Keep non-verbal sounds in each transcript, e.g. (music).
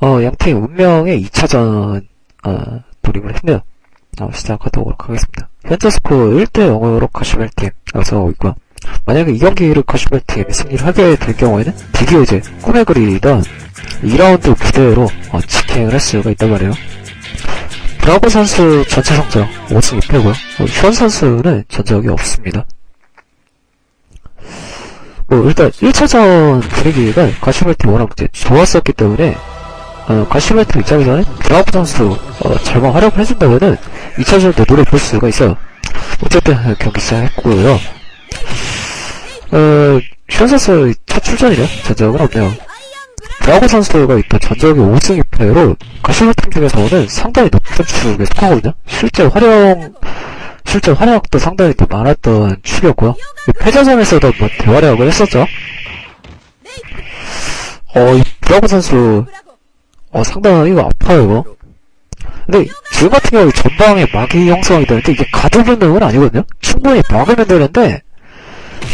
어, 양팀 운명의 2차전, 어, 돌입을 했네요. 어, 시작하도록 하겠습니다. 현재 스코어 1대 0으로 카시벨팀 앞서가고 있고요. 만약에 이 경기를 카시벨팀이 승리를 하게 될 경우에는 드디어 이제 꿈에 그리던 2라운드 그대로 어, 직행을 할 수가 있단 말이에요. 브라고 선수 전체 성적 5승 2패고요. 어, 현 선수는 전적이 없습니다. 뭐 일단 1차전 분위기가 가시벨팀 워낙 좋았었기 때문에 어, 가시벨팀 입장에서는 브라보 선수 어, 절망 활약을 해준다면은 2차전도 노래 볼 수가 있어요. 어쨌든 어, 경기 시작했고요. 어, 현 선수 첫 출전이죠. 전적은 없네요. 브라보 선수가 있던 전적이 5승 2패로 가시벨팀 중에서는 상당히 높은 축에 속하거든요. 실제 활용 실제 활약도 상당히 또 많았던 축이었고요. 패자전에서도 뭐 대활약을 했었죠. 어, 이 브라보 선수 어 상당히 이거 아파요 이거. 근데 줄 같은 경우 전방에 막이 형성이 되는데 이게 가두분능은 아니거든요. 충분히 막으면 되는데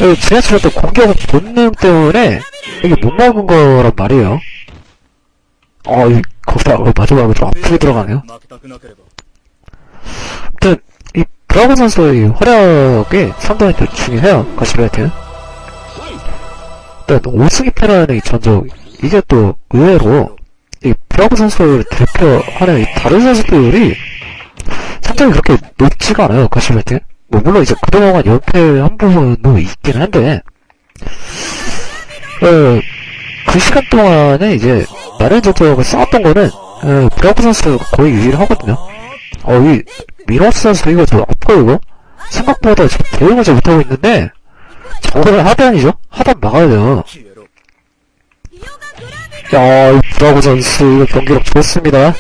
어, 지하철 때 공격 본능 때문에 이게 못 막은 거란 말이에요. 어 거기다 어, 마지막으로 좀 아프게 들어가네요. 아무튼 이 브라보 선수의 활약이 상당히 중요해요. 가시베이트 일단 5승 2패라는 이 전적 이게 또 의외로 이 브라보 선수를 대표하는 이 다른 선수들이 상당히 그렇게 높지가 않아요, 가시베이트. 뭐, 물론 이제 그동안 연패 한 부분도 있긴 한데, 어, 그 시간 동안에 이제, 다른 전적을 쌓았던 거는, 어, 브라보 선수가 거의 유일하거든요. 어, 이, 미노스 선수 이거 저 아파요, 이거? 생각보다 지금 대응을 잘 못하고 있는데, 저거를 하단이죠? 하단 막아야 돼요. 야, 유라고 선수, 이거 경기력 좋습니다.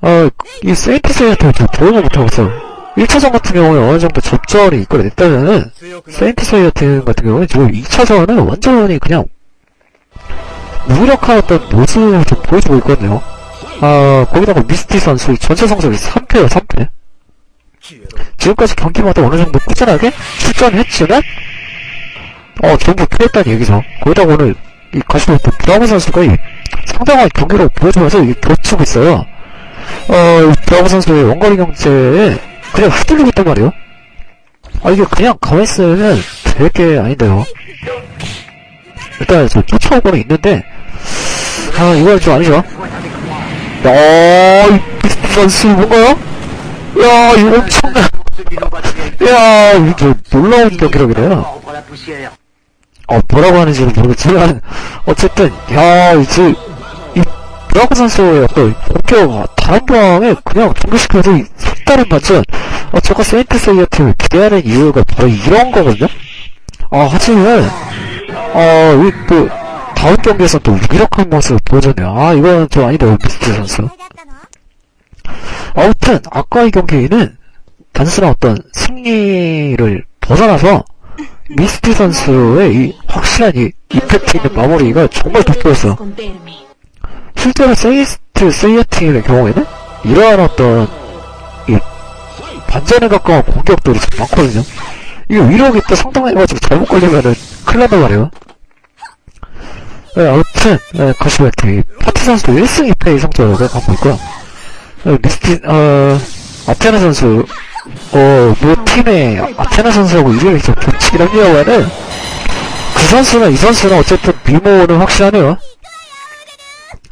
아, 이 세인트스한테 도움을 못하고서 1차전 같은 경우에 어느 정도 접전이 이끌어냈다면은, 세인트스웨어 같은 경우에 지금 2차전은 완전히 그냥, 무력한 어떤 모습을 좀 보여주고 있거든요. 아, 거기다가 미스티 선수 전체 성적이 3패요, 3패. 지금까지 경기마다 어느 정도 꾸준하게 출전했지만, 어, 전부 패했다는 얘기죠. 거기다가 오늘 이 가시부터 브라보 선수가 이 상당한 경기를 보여주면서 이게 겹치고 있어요. 어, 이 브라보 선수의 원거리 경제에 그냥 휘둘리고 있단 말이에요. 아, 이게 그냥 가만히 있으면 될게 아닌데요. 일단, 저 쫓아오고는 있는데, 아, 이건 좀 아니죠. 야, 이 선수 뭔가요? 야, 이거 엄청난, 야, 이게 놀라운 경기력이래요. 어, 뭐라고 하는지는 모르겠지만, (laughs) 어쨌든, 야, 이제, 이, 브라고 선수의 어떤 공격, 다른 방에 그냥 이 색다른 반전, 어, 저거 세인트 세이어 팀을 기대하는 이유가 바로 이런 거거든요? 아, 하지만, 어, 이, 또, 다음 경기에서 또 무력한 모습을 보여줬네요. 아, 이건 좀 아니네요, 미스트 선수. 아무튼 아까 이 경기는 단순한 어떤 승리를 벗어나서 미스티 선수의 이 확실한 이 이펙트 있는 마무리가 정말 돋보였어. 실제로 세이스트 세이어팀의 경우에는 이러한 어떤 이 반전에 가까운 공격들이 좀 많거든요. 이게 위력이 또 상당해가지고 잘못 걸리면은 큰일 난단 말이에요. 네, 아무튼, 네, 가시벨트 파티 선수도 1승 2패 의 성적을 갖고 있고요. 어, 미스티, 어, 아테나 선수, 어, 뭐, 팀에 아테나 선수하고 이름이 좀 겹치긴 합니다만은, 그 선수는, 이 선수는 어쨌든 미모는 확실하네요.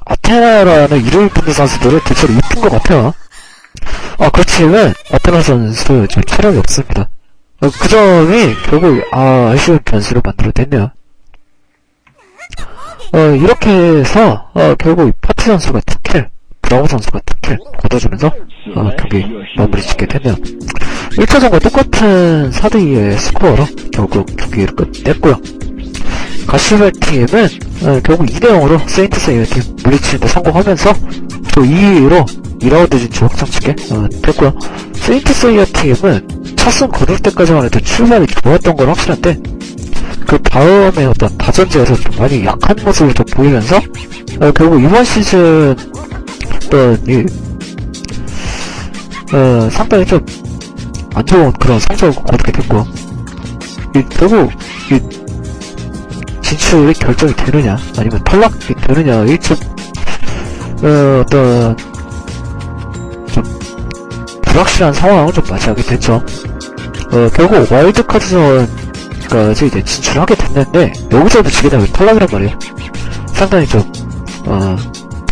아테나라는 이름이 붙는 선수들은 대체로 이쁜 것 같아요. 아, 그렇지만, 아테나 선수 좀 체력이 없습니다. 어, 그 점이 결국, 아, 아쉬운 변수를 만들어냈네요. 어, 이렇게 해서, 어, 결국 이 파티 선수가 2킬, 브라우 선수가 2킬 거둬주면서, 어, 경기 마무리 짓게 됐네요. 1차전과 똑같은 4대2의 스코어로 결국 경기를 끝냈고요. 가시벨 팀은, 어, 결국 2대0으로 세인트 세이어 팀 물리치는데 성공하면서, 또 2위로 2라운드 진출 확정치게, 어, 됐고요. 세인트 세이어 팀은 첫승 거둘 때까지만 해도 출발이 좋았던 건 확실한데, 그 다음에 어떤 다전제에서 좀 많이 약한 모습을 좀 보이면서 어, 결국 이번 시즌 이 어, 상당히 좀 안 좋은 그런 성적을 거두게 됐고 이, 결국 이 진출이 결정이 되느냐 아니면 탈락이 되느냐의 좀 어, 어떤 좀 불확실한 상황을 좀 맞이하게 됐죠. 어, 결국 와일드카드전까지 이제 진출하게 됐는데 여기서도 지게 되면 탈락이란 말이에요. 상당히 좀 어,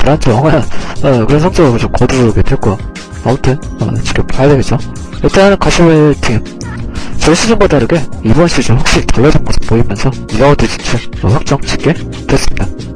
불안정한 어, 그런 성적을 좀 거두게 됐고 아무튼 어, 지켜봐야 되겠죠. 일단 가시멜 팀전 시즌과 다르게 이번 시즌 확실히 달라진 모습 보이면서 2라운드 진출 어, 확정 짓게 됐습니다.